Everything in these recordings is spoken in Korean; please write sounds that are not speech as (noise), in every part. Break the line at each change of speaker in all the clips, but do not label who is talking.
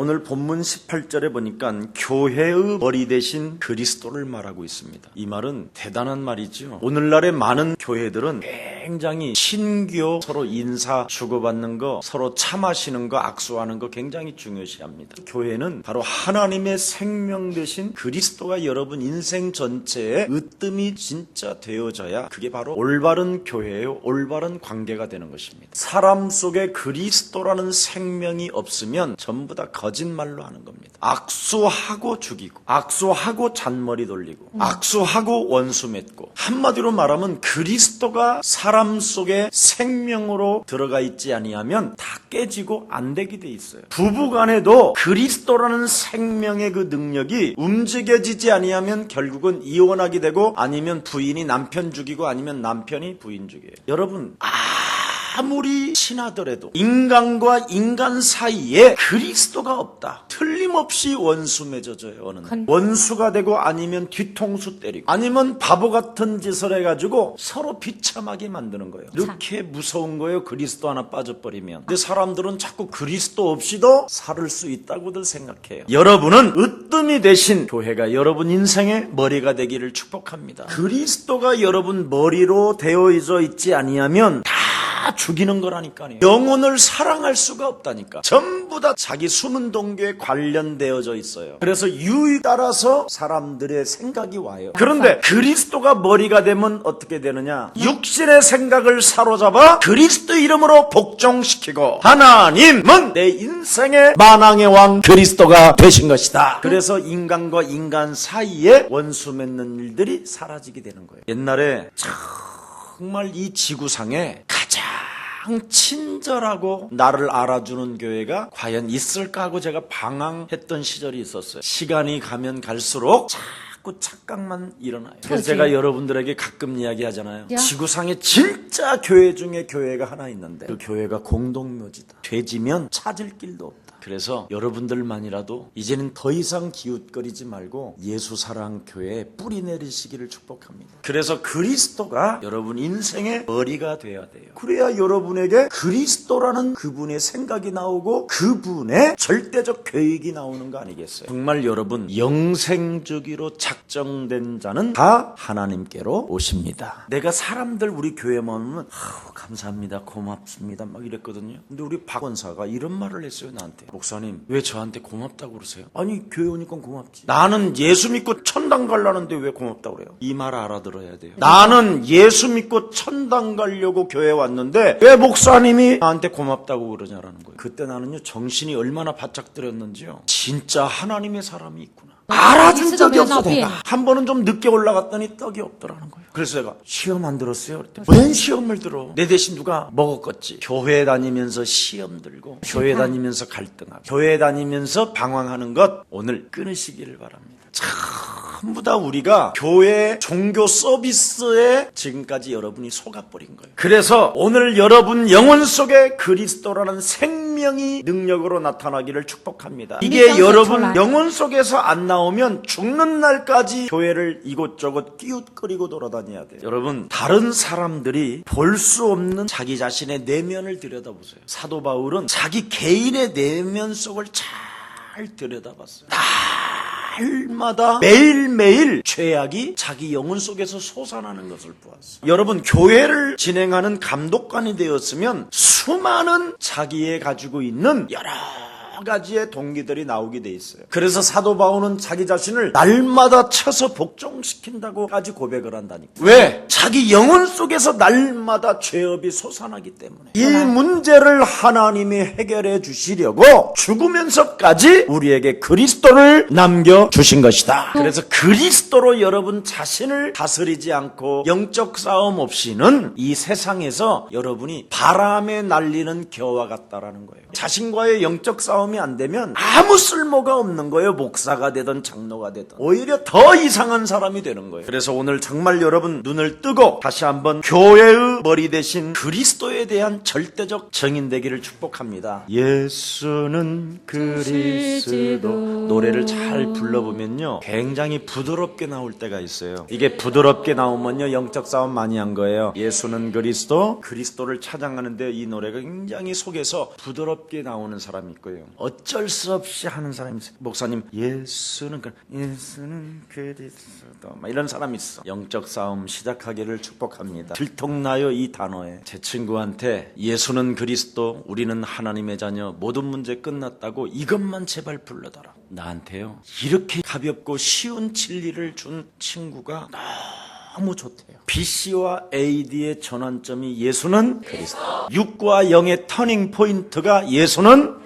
오늘 본문 18절에 보니까 교회의 머리 대신 그리스도를 말하고 있습니다. 이 말은 대단한 말이죠. 오늘날의 많은 교회들은 굉장히 신교 서로 인사 주고받는 거, 서로 차 마시는 거, 악수하는 거 굉장히 중요시합니다. 교회는 바로 하나님의 생명 대신 그리스도가 여러분 인생 전체에 으뜸이 진짜 되어져야 그게 바로 올바른 교회요, 올바른 관계가 되는 것입니다. 사람 속에 그리스도라는 생명이 없으면 전부 다 거 짓말로 하는 겁니다. 악수하고 죽이고, 악수하고 잔머리 돌리고, 악수하고 원수 맺고, 한마디로 말하면 그리스도가 사람 속에 생명으로 들어가 있지 아니하면 다 깨지고 안 되게 돼 있어요. 부부 간에도 그리스도라는 생명의 그 능력이 움직여지지 아니하면 결국은 이혼하게 되고 아니면 부인이 남편 죽이고 아니면 남편이 부인 죽여요. 여러분, 아 무리 친하더라도 인간과 인간 사이에 그리스도가 없다. 틀림없이 원수 맺어져요. 어느 날.
건-
원수가 되고 아니면 뒤통수 때리고 아니면 바보 같은 짓을 해가지고 서로 비참하게 만드는 거예요. 이렇게 무서운 거예요. 그리스도 하나 빠져버리면. 근데 사람들은 자꾸 그리스도 없이도 살을 수 있다고들 생각해요. 여러분은 으뜸이 되신 교회가 여러분 인생의 머리가 되기를 축복합니다. 그리스도가 여러분 머리로 되어져 있지 아니하면 다 죽이는 거라니까요. 영혼을 사랑할 수가 없다니까. 전부 다 자기 숨은 동교에 관련되어져 있어요. 그래서 유에 따라서 사람들의 생각이 와요. 그런데 그리스도가 머리가 되면 어떻게 되느냐? 육신의 생각을 사로잡아 그리스도 이름으로 복종시키고 하나님은 내 인생의 만왕의 왕 그리스도가 되신 것이다. 그래서 인간과 인간 사이에 원수 맺는 일들이 사라지게 되는 거예요. 옛날에 정말 이 지구상에 가장 친절하고 나를 알아주는 교회가 과연 있을까 하고 제가 방황했던 시절이 있었어요. 시간이 가면 갈수록 자꾸 착각만 일어나요. 그래서. 제가 여러분들에게 가끔 이야기하잖아요.
야.
지구상에 진짜 교회 중에 교회가 하나 있는데 그 교회가 공동묘지다. 돼지면 찾을 길도 없다. 그래서 여러분들만이라도 이제는 더 이상 기웃거리지 말고 예수 사랑 교회에 뿌리 내리시기를 축복합니다. 그래서 그리스도가 여러분 인생의 머리가 돼야 돼요. 그래야 여러분에게 그리스도라는 그분의 생각이 나오고 그분의 절대적 계획이 나오는 거 아니겠어요? 정말 여러분 영생주기로 작 정된 자는 다 하나님께로 오십니다. 내가 사람들 우리 교회만 오면 아우, 감사합니다, 고맙습니다 막 이랬거든요. 근데 우리 박 원사가 이런 말을 했어요 나한테. 목사님 왜 저한테 고맙다고 그러세요? 아니 교회 오니까 고맙지. 나는 예수 믿고 천당 갈라는데 왜 고맙다고 그래요? 이 말 알아들어야 돼요. 나는 예수 믿고 천당 가려고 교회 왔는데 왜 목사님이 나한테 고맙다고 그러냐라는 거예요. 그때 나는요 정신이 얼마나 바짝 들었는지요. 진짜 하나님의 사람이 있구나. 알아준 적이 없어 내가. 한 번은 좀 늦게 올라갔더니 떡이 없더라는 거예요. 그래서 제가 시험 안 들었어요. 그랬더니 웬 시험을 들어? 내 대신 누가 먹었겠지. 교회 다니면서 시험 들고 교회 다니면서 갈등하고 교회 다니면서 방황하는 것 오늘 끊으시기를 바랍니다. 전부 다 우리가 교회 종교 서비스에 지금까지 여러분이 속아버린 거예요. 그래서 오늘 여러분 영혼 속에 그리스도라는 생명이 능력으로 나타나기를 축복합니다. 이게
믿음의
여러분. 영혼 속에서 안 나오면 죽는 날까지 교회를 이곳저곳 끼웃거리고 돌아다녀야 돼요. 여러분 다른 사람들이 볼 수 없는 자기 자신의 내면을 들여다보세요. 사도 바울은 자기 개인의 내면 속을 잘 들여다봤어요. 날마다 매일매일 죄악이 자기 영혼 속에서 솟아나는 것을 보았어. 여러분, 교회를 진행하는 감독관이 되었으면 수많은 자기의 가지고 있는 여러 가지의 동기들이 나오게 돼 있어요. 그래서 사도 바울은 자기 자신을 날마다 쳐서 복종시킨다고까지 고백을 한다니까. 왜? 자기 영혼 속에서 날마다 죄업이 솟아나기 때문에. 이 문제를 하나님이 해결해 주시려고 죽으면서까지 우리에게 그리스도를 남겨 주신 것이다. 그래서 그리스도로 여러분 자신을 다스리지 않고 영적 싸움 없이는 이 세상에서 여러분이 바람에 날리는 겨와 같다라는 거예요. 자신과의 영적 싸움 이 안 되면 아무 쓸모가 없는 거예요. 목사가 되든 장로가 되든 오히려 더 이상한 사람이 되는 거예요. 그래서 오늘 정말 여러분 눈을 뜨고 다시 한번 교회의 머리 대신 그리스도에 대한 절대적 정인 되기를 축복합니다. 예수는 그리스도 노래를 잘 불러보면요 굉장히 부드럽게 나올 때가 있어요. 이게 부드럽게 나오면요 영적 싸움 많이 한 거예요. 예수는 그리스도 그리스도를 찬양하는데 이 노래가 굉장히 속에서 부드럽게 나오는 사람이 있고요. 어쩔 수 없이 하는 사람이 있어요. 목사님 예수는 그 예수는 그리스도 막 이런 사람이 있어. 영적 싸움 시작하기를 축복합니다. 들통나요 이 단어에 제 친구한테 예수는 그리스도 우리는 하나님의 자녀 모든 문제 끝났다고 이것만 제발 불러달라. 나한테요 이렇게 가볍고 쉬운 진리를 준 친구가 너무 좋대요. BC와 AD의 전환점이 예수는 그리스도. 6과 0의 터닝 포인트가 예수는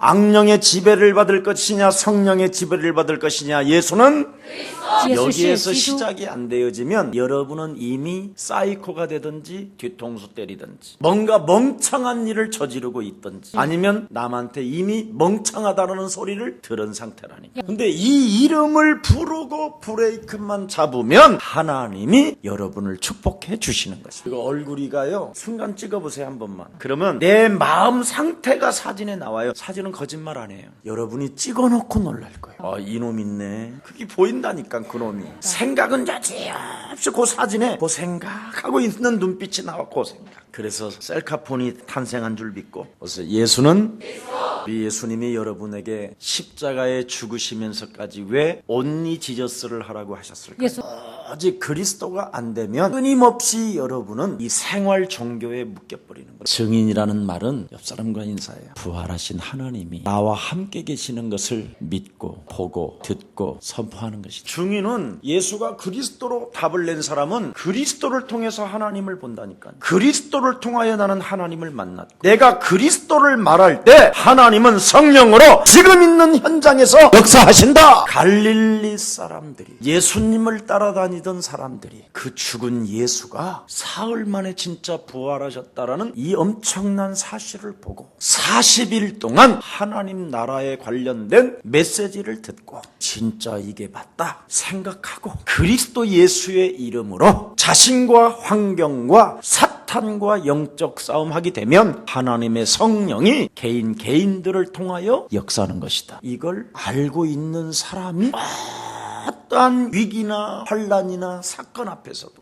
악령의 지배를 받을 것이냐 성령의 지배를 받을 것이냐 예수는
그리스도.
여기에서 시작이 안 되어지면 여러분은 이미 사이코가 되든지 뒤통수 때리든지 뭔가 멍청한 일을 저지르고 있든지 아니면 남한테 이미 멍청하다는 소리를 들은 상태라니까. 근데 이 이름을 부르고 브레이크만 잡으면 하나님이 여러분을 축복해 주시는 것입니다. 이거 얼굴이가요. 순간 찍어보세요 한 번만. 그러면 내 마음 상태가 사진에 나와요. 사진은 거짓말 안 해요. 여러분이 찍어놓고 놀랄 거예요. 아 이놈 있네. 그게 보인다니까 그놈이. 생각은 여지없이 그 사진에 그 생각하고 있는 눈빛이 나와 그 생각. 그래서 셀카폰이 탄생한 줄 믿고 그래서 예수는 우리 예수님이 여러분에게 십자가에 죽으시면서까지 왜 온리 지저스를 하라고 하셨을까요?
耶稣
아직 그리스도가 안 되면 끊임없이 여러분은 이 생활 종교에 묶여버리는 거예요. 증인이라는 말은 옆 사람과 인사해요. 부활하신 하나님이 나와 함께 계시는 것을 믿고 보고 듣고 선포하는 것이죠. 증인은 예수가 그리스도로 답을 낸 사람은 그리스도를 통해서 하나님을 본다니까요. 그리스도를 통하여 나는 하나님을 만났고 내가 그리스도를 말할 때 하나님은 성령으로 지금 있는 현장에서 역사하신다. 갈릴리 사람들이 예수님을 따라다니던 사람들이 그 죽은 예수가 사흘 만에 진짜 부활하셨다라는 이 엄청난 사실을 보고 40일 동안 하나님 나라에 관련된 메시지를 듣고 진짜 이게 맞다 생각하고 그리스도 예수의 이름으로 자신과 환경과 사 탄과 영적 싸움하게 되면 하나님의 성령이 개인 개인들을 통하여 역사하는 것이다. 이걸 알고 있는 사람이 어떠한 위기나 환란이나 사건 앞에서도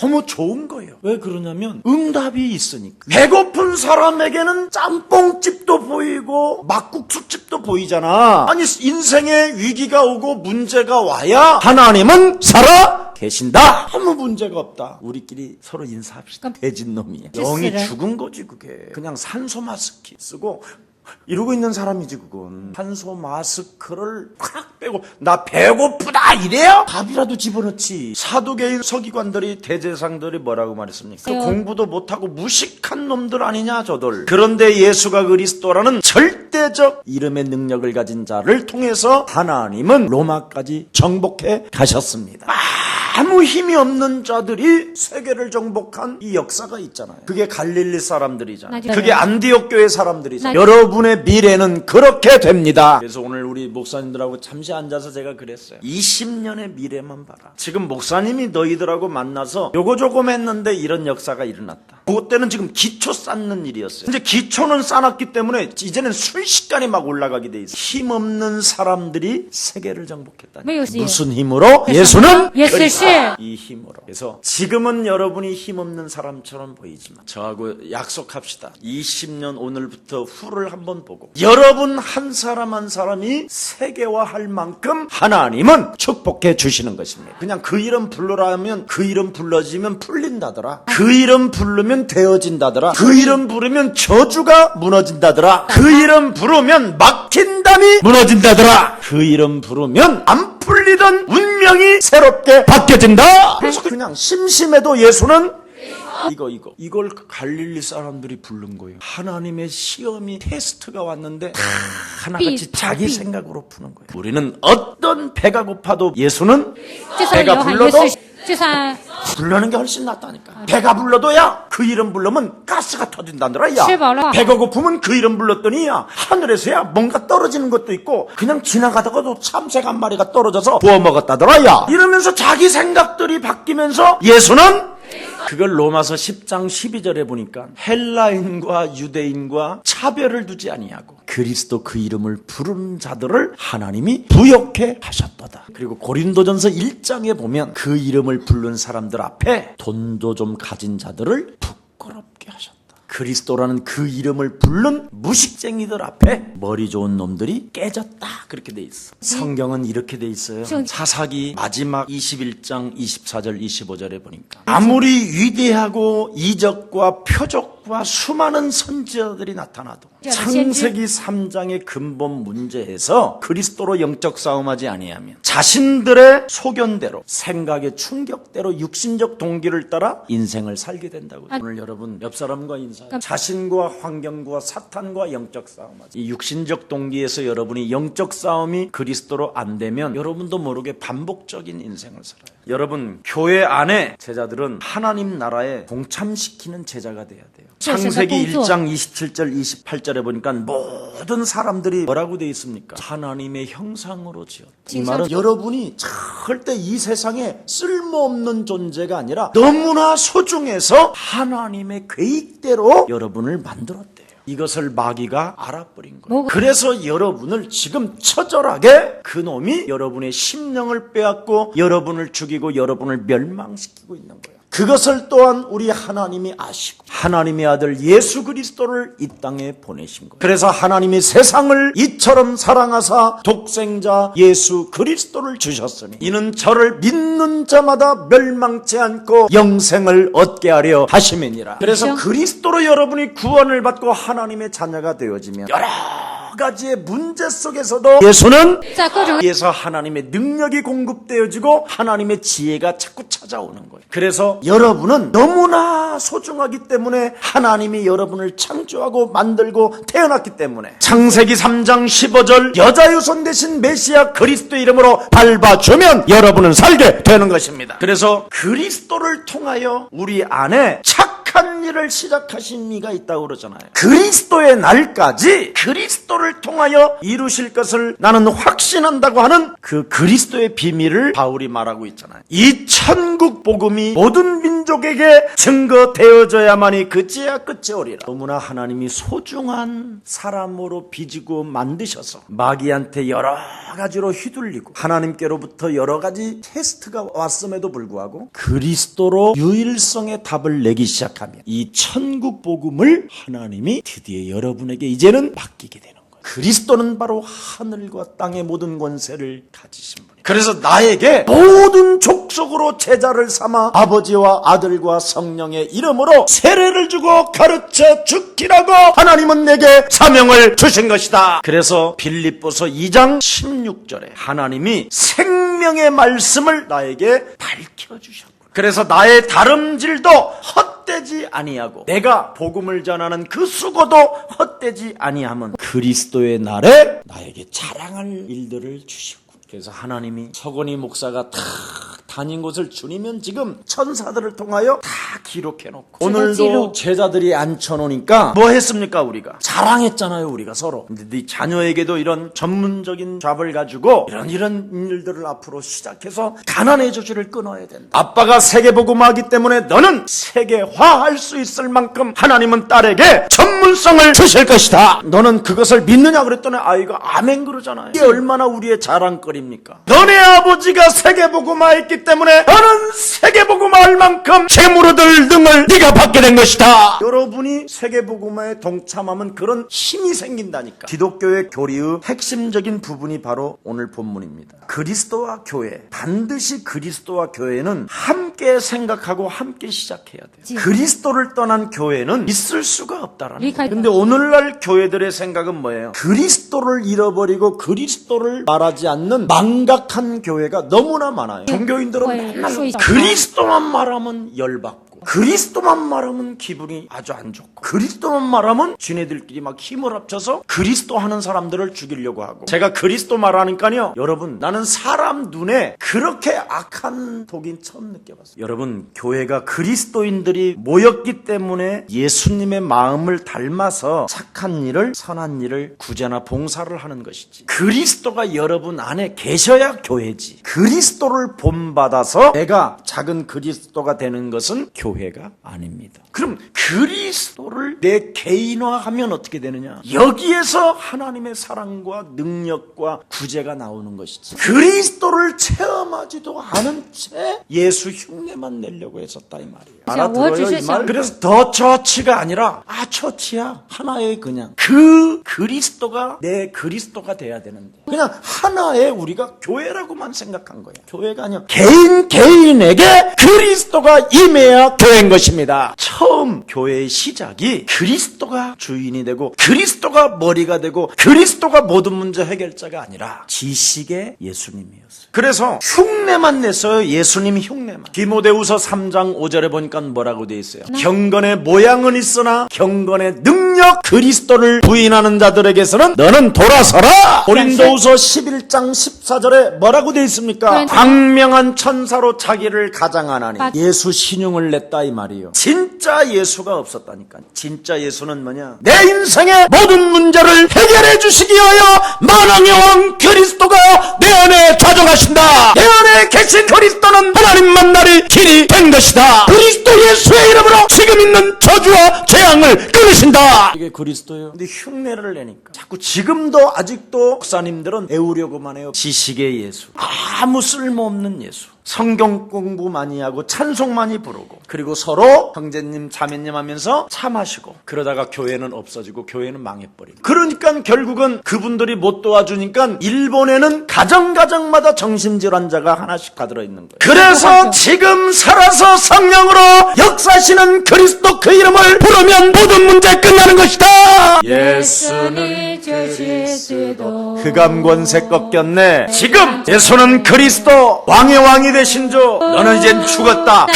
너무 좋은 거예요. 왜 그러냐면 응답이 있으니까. 배고픈 사람에게는 짬뽕집도 보이고 막국수집도 보이잖아. 아니 인생에 위기가 오고 문제가 와야 하나님은 살아 계신다. 아무 문제가 없다. 우리끼리 서로 인사합시다. 대진놈이야. 영이. 죽은 거지 그게. 그냥 산소 마스크 쓰고 이러고 있는 사람이지 그건 산소 마스크를 확 빼고 나 배고프다 이래요? 밥이라도 집어넣지 사도계인 서기관들이 대제상들이 뭐라고 말했습니까?
네.
공부도 못하고 무식한 놈들 아니냐 저들 그런데 예수가 그리스도라는 절대적 이름의 능력을 가진 자를 통해서 하나님은 로마까지 정복해 가셨습니다 아무 힘이 없는 자들이 세계를 정복한 이 역사가 있잖아요. 그게 갈릴리 사람들이잖아요.
맞아요.
그게 안디옥 교회 사람들이잖아요.
맞아요.
여러분의 미래는 그렇게 됩니다. 그래서 오늘 우리 목사님들하고 잠시 앉아서 제가 그랬어요. 20 년의 미래만 봐라. 지금 목사님이 너희들하고 만나서 요거 조금 했는데 이런 역사가 일어났다. 그때는 지금 기초 쌓는 일이었어요. 이제 기초는 쌓았기 때문에 이제는 순식간에 막 올라가게 돼 있어요. 힘 없는 사람들이 세계를 정복했다.
왜 요새-
무슨 힘으로? 예수는.
씨.
이 힘으로. 그래서 지금은 여러분이 힘 없는 사람처럼 보이지만 저하고 약속합시다. 20년 오늘부터 후를 한번 보고 여러분 한 사람 한 사람이 세계화할 만큼 하나님은 축복해 주시는 것입니다. 그냥 그 이름 불러라면 그 이름 불러지면 풀린다더라. 그 이름 부르면 되어진다더라. 그 이름 부르면 저주가 무너진다더라. 그 이름 부르면 막힌 담이 무너진다더라. 그 이름 부르면 안 풀리던 운명이 새롭게 바뀌어진다. 그래서 그냥 심심해도 예수는 이거 이거 이걸 갈릴리 사람들이 부른 거예요. 하나님의 시험이 테스트가 왔는데 다 하나같이 자기 생각으로 푸는 거예요. 우리는 어떤 배가 고파도 예수는 배가 불러도 불러는 게 훨씬 낫다니까. 배가 불러도야 그 이름 불러면 가스가 터진다더라 야. 배가 고프면 그 이름 불렀더니야 하늘에서야 뭔가 떨어지는 것도 있고 그냥 지나가다가도 참새 한 마리가 떨어져서 구워 먹었다더라 야. 이러면서 자기 생각들이 바뀌면서 예수는 그걸 로마서 10장 12절에 보니까 헬라인과 유대인과 차별을 두지 아니하고 그리스도 그 이름을 부르는 자들을 하나님이 부욕해 하셨도다. 그리고 고린도전서 1장에 보면 그 이름을 부르는 사람들 앞에 돈도 좀 가진 자들을 하셨다. 그리스도라는 그 이름을 부른 무식쟁이들 앞에 머리 좋은 놈들이 깨졌다. 그렇게 돼 있어. 성경은 이렇게 돼 있어요.
저-
사사기 마지막 21장 24절 25절에 보니까 아무리 위대하고 이적과 표적 과 수많은 선지자들이 나타나도
자,
창세기 3장의 근본 문제에서 그리스도로 영적 싸움하지 아니하면 자신들의 소견대로 생각의 충격대로 육신적 동기를 따라 인생을 살게 된다고
아.
오늘 여러분 옆 사람과 인사
깜-
자신과 환경과 사탄과 영적 싸움하지. 이 육신적 동기에서 여러분이 영적 싸움이 그리스도로 안 되면 여러분도 모르게 반복적인 인생을 살아요 여러분 교회 안에 제자들은 하나님 나라에 동참시키는 제자가 돼야 돼요 창세기 1장 27절 28절에 보니까 모든 사람들이 뭐라고 돼 있습니까? 하나님의 형상으로 지었다. 이 말은 여러분이 절대 이 세상에 쓸모없는 존재가 아니라 너무나 소중해서 하나님의 계획대로 여러분을 만들었대요. 이것을 마귀가 알아버린 거예요.
뭐가-
그래서 여러분을 지금 처절하게 그 놈이 여러분의 심령을 빼앗고 여러분을 죽이고 여러분을 멸망시키고 있는 거예요. 그것을 또한 우리 하나님이 아시고 하나님의 아들 예수 그리스도를 이 땅에 보내신 거예요. 그래서 하나님이 세상을 이처럼 사랑하사 독생자 예수 그리스도를 주셨으니 이는 저를 믿는 자마다 멸망치 않고 영생을 얻게 하려 하심이니라. 그래서
그렇죠.
그리스도로 여러분이 구원을 받고 하나님의 자녀가 되어지면 여러 가지의 문제 속에서도 예수는 예서 하나님의 능력이 공급되어지고 하나님의 지혜가 자꾸 찾아오는 거예요. 그래서 여러분은 너무나 소중하기 때문에 하나님이 여러분을 창조하고 만들고 태어났기 때문에 창세기 3장 15절 여자 유손 대신 메시아 그리스도 이름으로 밟아주면 여러분은 살게 되는 것입니다. 그래서 그리스도를 통하여 우리 안에 착한 일을 시작하신 이가 있다고 그러잖아요. 그리스도의 날까지 그리스도를 통하여 이루실 것을 나는 확신한다고 하는 그 그리스도의 비밀을 바울이 말하고 있잖아요. 이 천국 복음이 모든 민족에게 증거되어져야만이 그제야 끝이 오리라. 너무나 하나님이 소중한 사람으로 빚고 만드셔서 마귀한테 여러 가지로 휘둘리고 하나님께로부터 여러 가지 테스트가 왔음에도 불구하고 그리스도로 유일성의 답을 내기 시작하면 이 천국 복음을 하나님이 드디어 여러분에게 이제는 맡기게 거예요. 그리스도는 바로 하늘과 땅의 모든 권세를 가지신 분이에요. 그래서 나에게 모든 족속으로 제자를 삼아 아버지와 아들과 성령의 이름으로 세례를 주고 가르쳐 죽기라고 하나님은 내게 사명을 주신 것이다. 그래서 빌립보서 2장 16절에 하나님이 생명의 말씀을 나에게 밝혀 주셨고 그래서 나의 다름질도 헛되지 아니하고 내가 복음을 전하는 그 수고도 헛되지 아니함은 그리스도의 날에 나에게 자랑할 일들을 주시고 그래서 하나님이 서건이 목사가 다 다닌 곳을 주님은 지금 천사들을 통하여 다 기록해 놓고 오늘도. 제자들이 앉혀놓으니까 뭐 했습니까 우리가? 자랑했잖아요 우리가 서로. 근데 네 자녀에게도 이런 전문적인 잡을 가지고 이런 이런 일들을 앞으로 시작해서 가난의 조지를 끊어야 된다. 아빠가 세계복음하기 때문에 너는 세계화할 수 있을 만큼 하나님은 딸에게 전문성을 주실 것이다. 너는 그것을 믿느냐 그랬더니 아이가 아멘 그러잖아요. 이게 얼마나 우리의 자랑거리입니까? 너네 아버지가 세계복음화했기 때문에 너는 세계복음화할 만큼 얻을 등을 네가 받게 된 것이다. 여러분이 세계복음화에 동참하면 그런 힘이 생긴다니까. 기독교의 교리의 핵심적인 부분이 바로 오늘 본문입니다. 그리스도와 교회 반드시 그리스도와 교회는 함께 생각하고 함께 시작해야 돼요.
지-
그리스도를 떠난 교회는 있을 수가 없다라는 거예요. 근데 오늘날 교회들의 생각은 뭐예요? 그리스도를 잃어버리고 그리스도를 말하지 않는 망각한 교회가 너무나 많아요. 종교 인들은
헐,
맨날. 그리스도만 말하면 열받고 그리스도만 말하면 기분이 아주 안 좋고 그리스도만 말하면 지네들끼리 막 힘을 합쳐서 그리스도 하는 사람들을 죽이려고 하고. 제가 그리스도 말하니까요. 여러분 나는 사람 눈에 그렇게 악한 독인 처음 느껴봤어요. 여러분 교회가 그리스도인들이 모였기 때문에 예수님의 마음을 닮아서 착한 일을 선한 일을 구제나 봉사를 하는 것이지. 그리스도가 여러분 안에 계셔야 교회지. 그리스도를 본받아서 내가 작은 그리스도가 되는 것은 교회 가 아닙니다. 그럼 그리스도를 내 개인화하면 어떻게 되느냐? 여기에서 하나님의 사랑과 능력과 구제가 나오는 것이지. 그리스도를 체험하지도 않은 채 예수 흉내만 내려고 했었다 이 말이에요. 알아들어요 이 말? 그래서 더 처치가 아니라 아 처치야? 하나의 그냥. 그 그리스도가 내 그리스도가 돼야 되는데. 그냥 하나의 우리가 교회라고만 생각한 거예요 교회가 아니라 개인 개인에게 그리스도가 임해야 교회인 것입니다. 처음 교회의 시작이 그리스도가 주인이 되고 그리스도가 머리가 되고 그리스도가 모든 문제 해결자가 아니라 지식의 예수님이었어요. 그래서 흉 내만 냈어요. 예수님 흉내만. 디모데후서 3장 5절에 보니까 뭐라고 돼 있어요? 경건의 모양은 있으나 경건의 능력 그리스도를 부인하는 자들에게서는 너는 돌아서라! 고린도후서 11장 14절에 뭐라고 돼 있습니까?
고린도-
광명한 천사로 자기를 가장하나니.
맞-
예수 신용을 냈다 이 말이요. 진짜 예수가 없었다니까. 진짜 예수는 뭐냐? 내 인생의 모든 문제를 해결해 주시기 위하여 만왕의 왕 그리스도가 내 안에 좌정하신다. 내 안에 계신 그리스도는 하나님 만날이 길이 된 것이다. 그리스도 예수의 이름으로 지금 있는 저주와 재앙을 끊으신다. 이게 그리스도예요? 근데 흉내를 내니까. 자꾸 지금도 아직도 목사님들은 애우려고만 해요. 지식의 예수. 아무 쓸모없는 예수 성경 공부 많이 하고 찬송 많이 부르고 그리고 서로 형제님 자매님 하면서 차 마시고 그러다가 교회는 없어지고 교회는 망해버리고 그러니까 결국은 그분들이 못 도와주니까 일본에는 가정 가정마다 정신질환자가 하나씩 다 들어있는 거예요. 그래서 지금 살아서 성령으로 역사하시는 그리스도 그 이름을 부르면 모든 문제 끝나는 것이다! 예수는
그리스도.
흑암 권세 꺾였네. 지금 예수는 그리스도 왕의 왕이 되신 주. 너는 이젠 죽었다.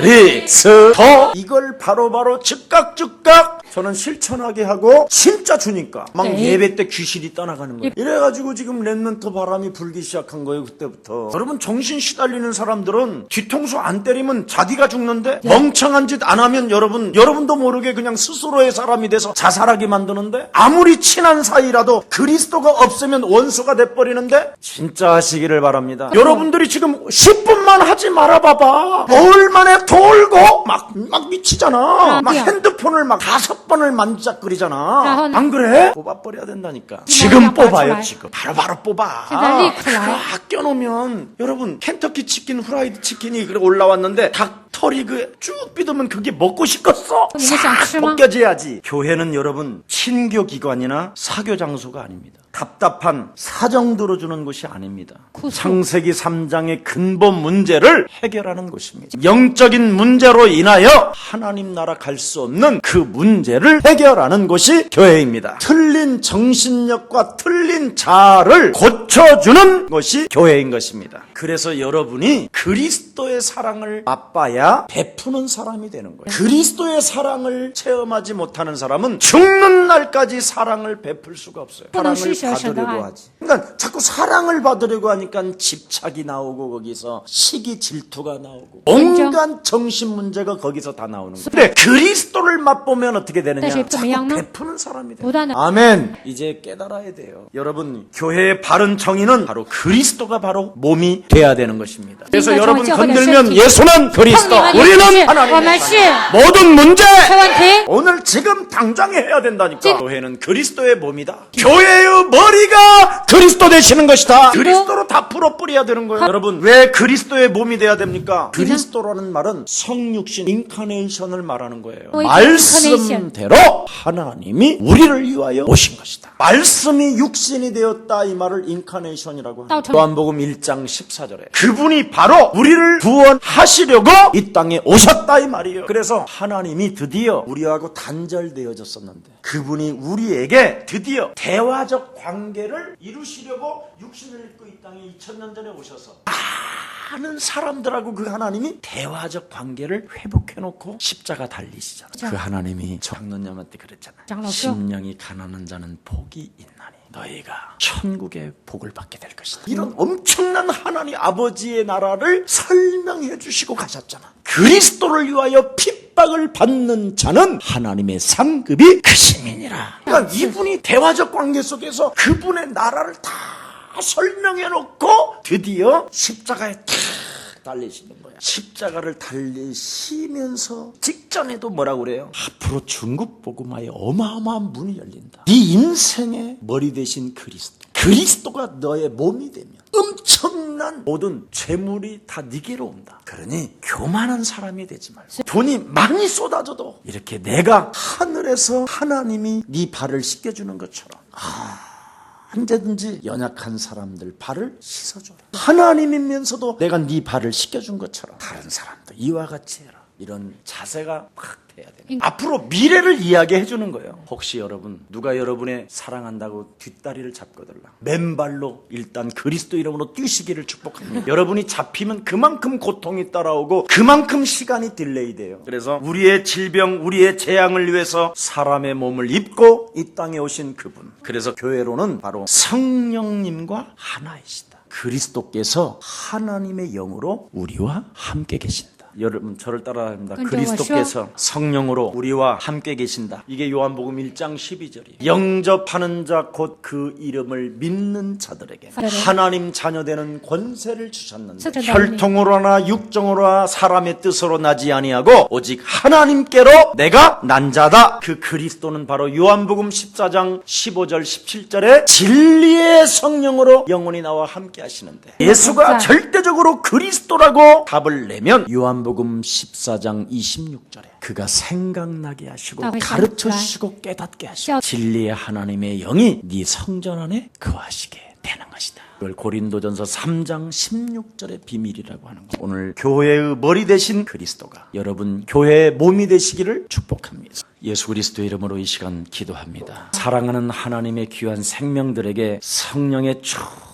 그리스도. 이걸 바로 바로 즉각 즉각 저는 실천하게 하고 진짜 주니까 막
네.
예배 때 귀신이 떠나가는 거예요. 이래가지고 지금 랩런트 바람이 불기 시작한 거예요 그때부터. 여러분 정신 시달리는 사람들은 뒤통수 안 때리면 자기가 죽는데 멍청한 짓 안 하면 여러분 여러분도 모르게 그냥 스스로의 사람이 돼서 자살하게 만드는데 아무리 친한 사이라도 그리스도가 없으면 원수가 돼버리는데 진짜 하시기를 바랍니다. 여러분들이 지금 10분만 하지 말아봐봐. 만에 돌고 막, 막 미치잖아.
아,
막. 핸드폰을 막 다섯 번을 만지작거리잖아. 안 그래? 뽑아버려야 된다니까.
지금
뽑아요,
바로
지금. 바로바로 뽑아.
진짜 리크라이.
아, 껴놓으면 여러분 켄터키 치킨 후라이드 치킨이 그래 올라왔는데 닭 털이 그 쭉 삐두면 그게 먹고 싶겠어?
짱
벗겨져야지 교회는 여러분 친교 기관이나 사교 장소가 아닙니다 답답한 사정 들어주는 곳이 아닙니다
구속.
창세기 3장의 근본 문제를 해결하는 곳입니다 영적인 문제로 인하여 하나님 나라 갈 수 없는 그 문제를 해결하는 곳이 교회입니다 틀린 정신력과 틀린 자아를 고쳐주는 것이 교회인 것입니다 그래서 여러분이 그리스도의 사랑을 맛봐야 베푸는 사람이 되는 거예요. 그리스도의 사랑을 체험하지 못하는 사람은 죽는 날까지 사랑을 베풀 수가 없어요. 사랑을 받으려고 하지. 그러니까 자꾸 사랑을 받으려고 하니까 집착이 나오고 거기서 시기 질투가 나오고 온갖 정신 문제가 거기서 다 나오는 거예요. 근데 그리스도를 맛보면 어떻게 되느냐? 자꾸 베푸는 사람이 돼. 아멘. 이제 깨달아야 돼요. 여러분 교회의 바른 정의는 바로 그리스도가 바로 몸이 돼야 되는 것입니다. 그래서 여러분 건들면 예수는 그리스도, 우리는 하나님. 모든 문제 오늘 지금 당장 해야 된다니까. 교회는 그리스도의 몸이다. 교회의 머리가 그리스도 되시는 것이다. 그리스도로 다 풀어 뿌려야 되는 거예요. 여러분, 왜 그리스도의 몸이 돼야 됩니까? 그리스도라는 말은 성육신 인카네이션을 말하는 거예요.
어,
말씀대로 하나님이 우리를 위하여 오신 것이다. 말씀이 육신이 되었다 이 말을 인카네이션이라고 합니다. 요한복음 1장 14절에 그분이 바로 우리를 구원하시려고 이 땅에 오셨다 이 말이에요. 그래서 하나님이 드디어 우리하고 단절되어졌었는데 그분이 우리에게 드디어 대화적 관계를 이루시려고 육신을 입고 이 땅에 2000년 전에 오셔서 많은 사람들하고 그 하나님이 대화적 관계를 회복해놓고 십자가 달리시잖아. 그 하나님이 장로님한테 그랬잖아요. 심령이 가난한 자는 복이 있나니 너희가 천국의 복을 받게 될 것이다. 이런 엄청난 하나님 아버지의 나라를 설명해 주시고 가셨잖아. 그리스도를 위하여 핍박을 받는 자는 하나님의 상급이 크심이니라. 그러니까 이분이 대화적 관계 속에서 그분의 나라를 다 설명해 놓고 드디어 십자가에 탁 달리시는 거야. 십자가를 달리시면서 직전에도 뭐라고 그래요? 앞으로 중국 복음화에 어마어마한 문이 열린다. 네 인생의 머리 대신 그리스도. 그리스도가 너의 몸이 되면 엄청난 모든 재물이 다 네게로 온다. 그러니 교만한 사람이 되지 말고 돈이 많이 쏟아져도 이렇게 내가 하늘에서 하나님이 네 발을 씻겨주는 것처럼 언제든지 연약한 사람들 발을 씻어줘라. 하나님이면서도 내가 네 발을 씻겨준 것처럼 다른 사람도 이와 같이 해라. 이런 자세가 확 돼야 되는 앞으로 미래를 이야기해 주는 거예요. 혹시 여러분 누가 여러분의 사랑한다고 뒷다리를 잡거들라 맨발로 일단 그리스도 이름으로 뛰시기를 축복합니다. (laughs) 여러분이 잡히면 그만큼 고통이 따라오고 그만큼 시간이 딜레이 돼요. 그래서 우리의 질병, 우리의 재앙을 위해서 사람의 몸을 입고 이 땅에 오신 그분. 그래서 교회로는 바로 성령님과 하나이시다. 그리스도께서 하나님의 영으로 우리와 함께 계신다. 여러분 저를 따라야 합니다. 그리스도께서 성령으로 우리와 함께 계신다. 이게 요한복음 1장 12절이에요. 영접하는 자 곧 그 이름을 믿는 자들에게
네.
하나님 자녀 되는 권세를 주셨는데 혈통으로나 육정으로나 사람의 뜻으로 나지 아니하고 오직 하나님께로 내가 난 자다. 그 그리스도는 바로 요한복음 14장 15절 17절에 진리의 성령으로 영원히 나와 함께 하시는데 예수가
진짜.
절대적으로 그리스도라고 답을 내면 요한복음 14장 26절에 그가 생각나게 하시고
아,
가르쳐. 주시고 깨닫게 하시고
자.
진리의 하나님의 영이 네 성전 안에 거하시게 되는 것이다. 이걸 고린도전서 3장 16절의 비밀이라고 하는 거. 오늘 교회의 머리 대신 그리스도가 여러분 교회의 몸이 되시기를 축복합니다. 예수 그리스도 이름으로 이 시간 기도합니다. 사랑하는 하나님의 귀한 생명들에게 성령의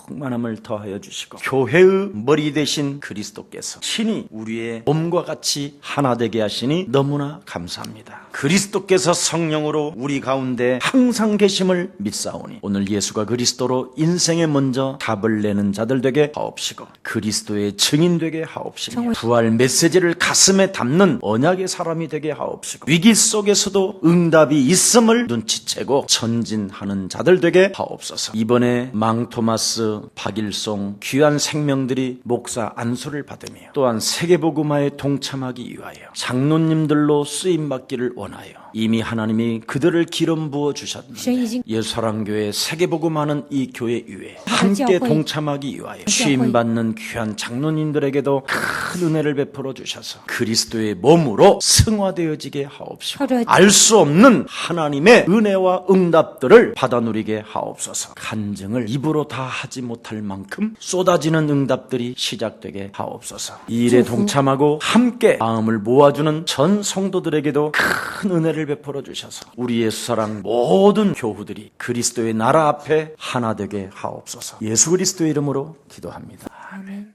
충만함을 더하여 주시고 교회의 머리 대신 그리스도께서 친히 우리의 몸과 같이 하나 되게 하시니 너무나 감사합니다. 그리스도께서 성령으로 우리 가운데 항상 계심을 믿사오니 오늘 예수가 그리스도로 인생에 먼저 답을 내는 자들 되게 하옵시고 그리스도의 증인 되게 하옵시고. 부활 메시지를 가슴에 담는 언약의 사람이 되게 하옵시고 위기 속에서도 응답이 있음을 눈치채고 전진하는 자들 되게 하옵소서 이번에 망토마스 박일송 귀한 생명들이 목사 안수를 받으며 또한 세계복음화에 동참하기 위하여 장로님들로 쓰임 받기를 원하여 이미 하나님이 그들을 기름 부어 주셨는데 예수사랑교회 세계복음하는 이 교회 위에 함께 동참하기 위하여 취임받는 귀한 장로님들에게도 큰 은혜를 베풀어 주셔서 그리스도의 몸으로 승화되어지게 하옵시고 알 수 없는 하나님의 은혜와 응답들을 받아 누리게 하옵소서. 간증을 입으로 다 하지 못할 만큼 쏟아지는 응답들이 시작되게 하옵소서. 이 일에 동참하고 함께 마음을 모아주는 전 성도들에게도 큰 은혜를 베풀어 주셔서 우리 예수사랑 모든 교우들이 그리스도의 나라 앞에 하나 되게 하옵소서 예수 그리스도의 이름으로 기도합니다
아멘.